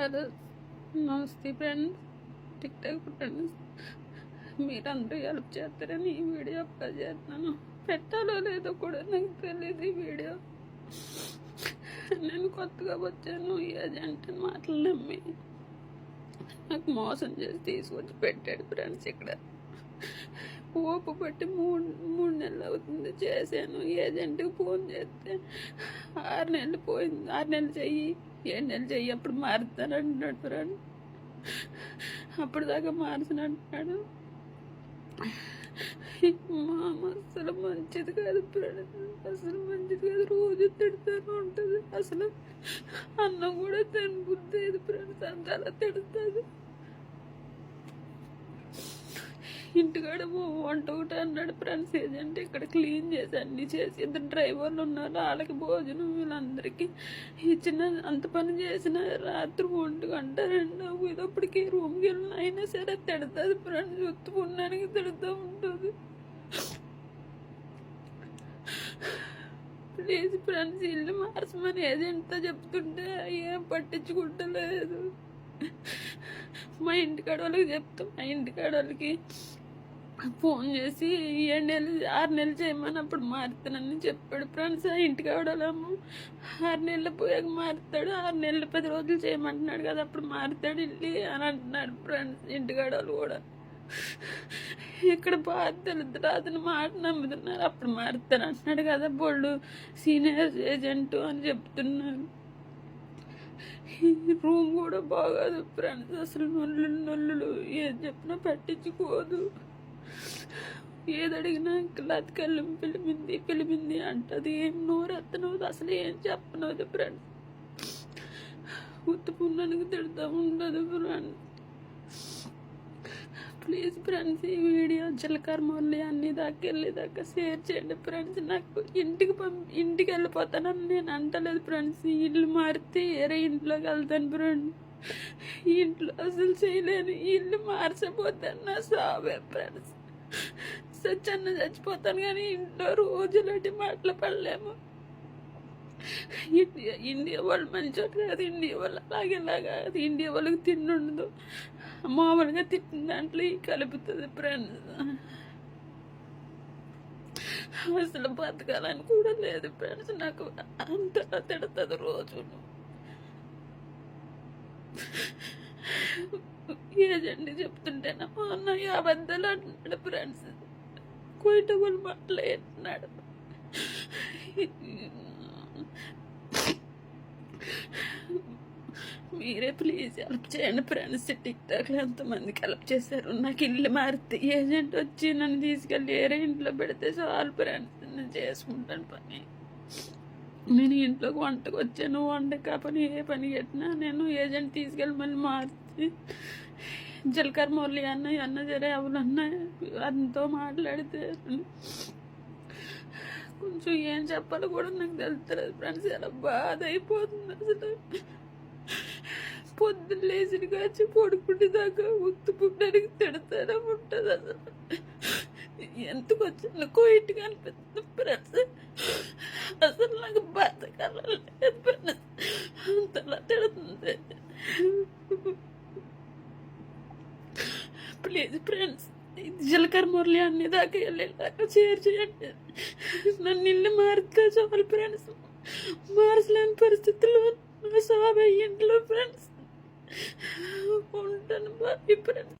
Hello నమస్తే friends TikTok friends మీరందరూ help చేస్తారని ఈ వీడియో అప్లోడ్ చేస్తున్నాను. పెట్టాలో లేదో కూడా నాకు తెలియదు ఈ వీడియో. నేను కొత్తగా వచ్చాను ఈ ఏజెంట్ మాటలు నమ్మి. నాకు మోసం చేసి తీసుకొచ్చి పెట్టాడు ఫ్రెండ్స్ ఇక్కడ. ఓపు పట్టి మూడు మూడు నెలలు అవుతుంది చేశాను. ఏజెంట్కి ఫోన్ చేస్తే ఆరు నెలలు పోయింది ఆరు నెలలు చెయ్యి. ఏ నెల చెయ్యి అప్పుడు మారుతాను అంటున్నాడు ఫ్రెండ్. అప్పుడు దాకా మార్చను అంటున్నాడు. మామ అసలు మంచిది కాదు అసలు మంచిది కాదు. రోజు తిడతాను ఉంటుంది. అసలు అన్నం కూడా తిని బుద్ధి ఫ్రెండ్స్ అంత అలా తిడుతుంది. ఇంటికాడ వంట ఒకటి అన్నాడు ఫ్రెండ్స్. ఏజెంట్ ఇక్కడ క్లీన్ చేసి అన్ని చేసి ఇద్దరు డ్రైవర్లు ఉన్నారు. వాళ్ళకి భోజనం వీళ్ళందరికీ ఇచ్చిన అంత పని చేసిన రాత్రి ఒంటి గంట రెండు ఇదప్పటికి రూమ్కి వెళ్ళిన అయినా సరే తిడుతుంది ఫ్రెండ్స్. ఉత్తుకున్నానికి తిడుతూ ఉంటుంది. ప్లీజ్ ఫ్రెండ్స్ ఇల్లు మార్చమని ఏజెంట్తో చెప్తుంటే ఏం పట్టించుకుంటలేదు. మా ఇంటికాడ వాళ్ళకి చెప్తాం. మా ఇంటికాడ వాళ్ళకి ఫోన్ చేసి ఏడు నెలలు ఆరు నెలలు చేయమని అప్పుడు మారుతానని చెప్పాడు. ఫ్రెండ్స్ ఇంటికి అవడలేము ఆరు నెలలు పోయాక మారుతాడు. ఆరు నెలలు పది రోజులు చేయమంటున్నాడు కదా అప్పుడు మారుతాడు వెళ్ళి అని అంటున్నాడు ఫ్రెండ్స్ ఇంటికి వాళ్ళు కూడా. ఇక్కడ బాధ తెలుద్దు అతను మాట నమ్ముతున్నారు. అప్పుడు మారుతాను అంటున్నాడు కదా బోళ్ళు సీనియర్ ఏజెంట్ అని చెప్తున్నాను ఈ రూమ్ కూడా బాగోదు ఫ్రెండ్స్ అసలు నొల్లు నొల్లులు ఏం చెప్పినా పట్టించుకోదు. ఏది అడిగినా క్లాత్ కళ్ళం పిలిపింది పిలిపింది అంటది. ఏం నోరు అసలు ఏం చెప్పనవదు ఫ్రెండ్ ఉత్తుకున్నానికి తిడతా ఉండదు ఫ్రెండ్ ప్లీజ్ ఫ్రెండ్స్ ఈ వీడియో చిలకర మొల్లి అన్ని దాకా వెళ్ళే దాకా షేర్ చేయండి ఫ్రెండ్స్ నాకు ఇంటికి పంపి ఇంటికి వెళ్ళిపోతానని నేను అంటలేదు ఫ్రెండ్స్ ఇల్లు మారితే వేరే ఇంట్లోకి వెళ్తాను ఫ్రెండ్స్ ఇంట్లో అసలు చేయలేను ఇల్లు మార్చపోతాను నా సావే ఫ్రెండ్స్ సచ్చన్న చచ్చిపోతాను కానీ ఇంట్లో రోజులటి మాటలు పడలేము. ఇండియా ఇండియా వాళ్ళు మంచోటి కాదు ఇండియా వాళ్ళు అలాగేలా కాదు. ఇండియా వాళ్ళకి తిండుండదు మామూలుగా తిట్టిన దాంట్లో కలుపుతుంది ఫ్రెండ్స్ అసలు బతకాలని కూడా లేదు ఫ్రెండ్స్ నాకు అంతలా తిడుతుంది రోజు ఏజెంట్ చెప్తుంటేనా నా అన్నయ్య అబద్ధాలు అంటున్నాడు ఫ్రెండ్స్. కోయిటబుల్ మాట్లాడుతున్నాడు మీరే ప్లీజ్ హెల్ప్ చేయండి ఫ్రెండ్స్. టిక్ టాక్లో ఎంతమందికి హెల్ప్ చేశారు? నాకు ఇల్లు మారితే ఏజెంట్ వచ్చి నన్ను తీసుకెళ్ళి వేరే ఇంట్లో పెడితే చాలు ఫ్రెండ్స్. నేను చేసుకుంటాను పని. నేను ఇంట్లోకి వంటకు వచ్చాను. వంట పని ఏ పని పెట్టినా నేను ఏజెంట్ తీసుకెళ్ళి మళ్ళీ మార్చి మురళి అన్న అన్న జరే అవునన్న అంతో మాట్లాడితే కొంచెం ఏం చెప్పాలో కూడా నాకు తెలుస్తుంది ఫ్రెండ్స్. ఎలా బాధ అయిపోతుంది అసలు. పొద్దున్న లేచిన కాచి పడుకుంటే దాకా ఉత్తు పుట్టడానికి తిడతానే ఉంటుంది అసలు. ఎందుకు వచ్చిన కోయిట్గా అనిపిస్తుంది ఫ్రెండ్స్. అసలు నాకు బతకాలని లేదు ఫ్రెండ్స్. అంతలా తిడుతుంది. ప్లీజ్ ఫ్రెండ్స్ జీలకర్ర మురళి అన్ని దాకా వెళ్ళేలాగా షేర్ చేయండి. నన్ను ఇల్లు మారుతా చాలు ఫ్రెండ్స్. మార్చలేని పరిస్థితుల్లో నా సాబ్ ఇంట్లో ఫ్రెండ్స్. ఉంటాను బాయ్ ఫ్రెండ్స్.